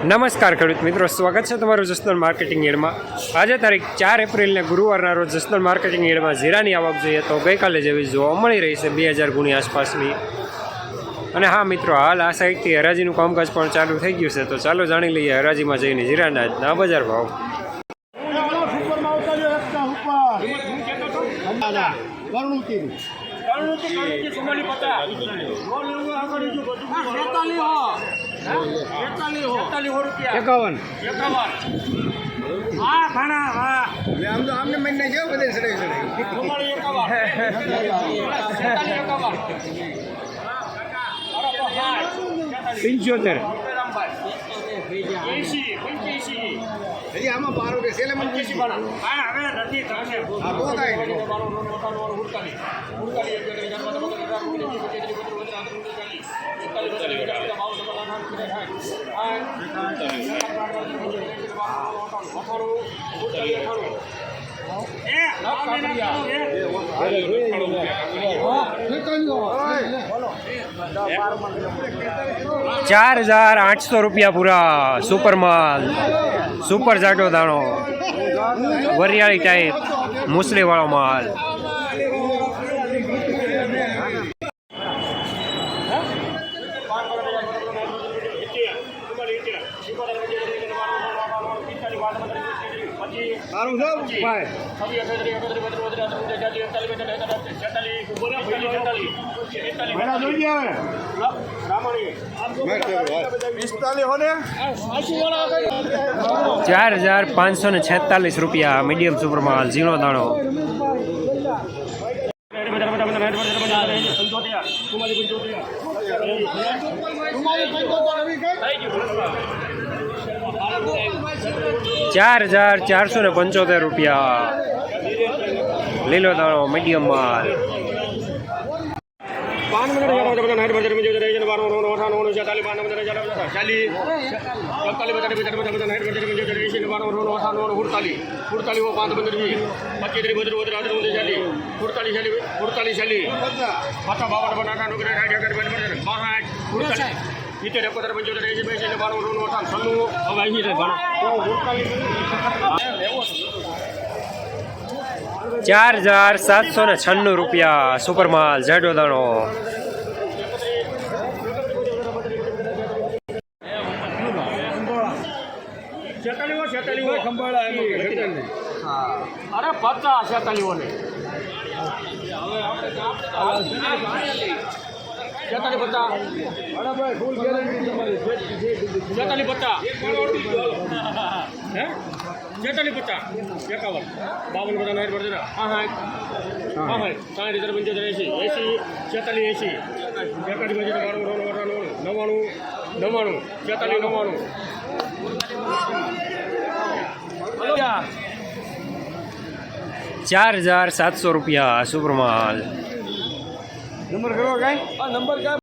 નમસ્કાર ખેડૂત મિત્રો, સ્વાગત છે તમારું જસદણ માર્કેટિંગ એડમાં. આજે તારીખ ચાર એપ્રિલને ગુરુવારના રોજ જસદણ માર્કેટિંગ એડમાં જીરાની આવક જોઈએ તો ગઈકાલે જેવી જોવા મળી રહી છે બે હજાર ગુણી આસપાસની. અને હા મિત્રો, હાલ આ સાઈડથી હરાજીનું કામકાજ પણ ચાલુ થઈ ગયું છે, તો ચાલો જાણી લઈએ હરાજીમાં જઈને જીરાના આજના બજાર ભાવ. એકાવન આમ તો આમને મહિને કેવું બધે સડે સડે પંચોતેર હજી આમાં પારો કે સેલે મને હા બહુ થાય ને. ચાર હજાર આઠસો રૂપિયા પૂરા સુપર માલ સુપર જાડો દાણો. વરિયાળી ટાઈપ મુસલીવાળો માલ. સારું છે ભાઈ. મહિના જોઈ ગયા ચાર હજાર પાંચસો ને છેતાલીસ રૂપિયા મીડિયમ સુપરમાં ઝીણો દાણો. ચાર હજાર ચારસો ને પંચોતેર રૂપિયા લીલો દાણો મીડિયમ માલ પાંચ મિનિટ જતો બધા નાઈટ બજાર જતો રહે છે બાર નો અઠાણું ઓગણીસ ચાલી પાંચ બધા ચાલી ચાલીસ એકતાલીસ બધા બધા બધા નાઈટ બજાર જતો રહે છે બાર નો અઠાણું હુડતાલીસ હુડતાલીસ ઓ પાંચ પંદર વીસ પચીસ ત્રીસ બત્રીસ બત્રીસ આઠ હુડતાલીસ ચાલીસ હુડતાલીસ ચાલીસ પાછા બાવન બાવન અઠાણું ઓગણીસ સાઠ અગિયાર બાર બાર બાસઠ હુડતાલીસ સિત્તેર એકોતેર પંચોતેર એસી બેસી બાર નો અઠાણું છન્નું હવે અહીં છે ઘણા ચાર હજાર સાતસો ને છન્નું રૂપિયા સુપર માલ જાડો દાણો છેતાલીસ છેતાલીસ અરે પચાસ છેતાલીસ ને છેતાલીસ પચાસ છેતાલીસ પચાસ હે છેતાલીસ પચાસ એકાવન બાવન બધા નાઈટ પડશે હા હા હા હા સાઠ હજાર પંચોતેર એસી એસી છેતાલીસ એસી એકાદી ચાર હજાર સાતસો રૂપિયા સુપરમાલ. નંબર કરો કાંઈ? નંબર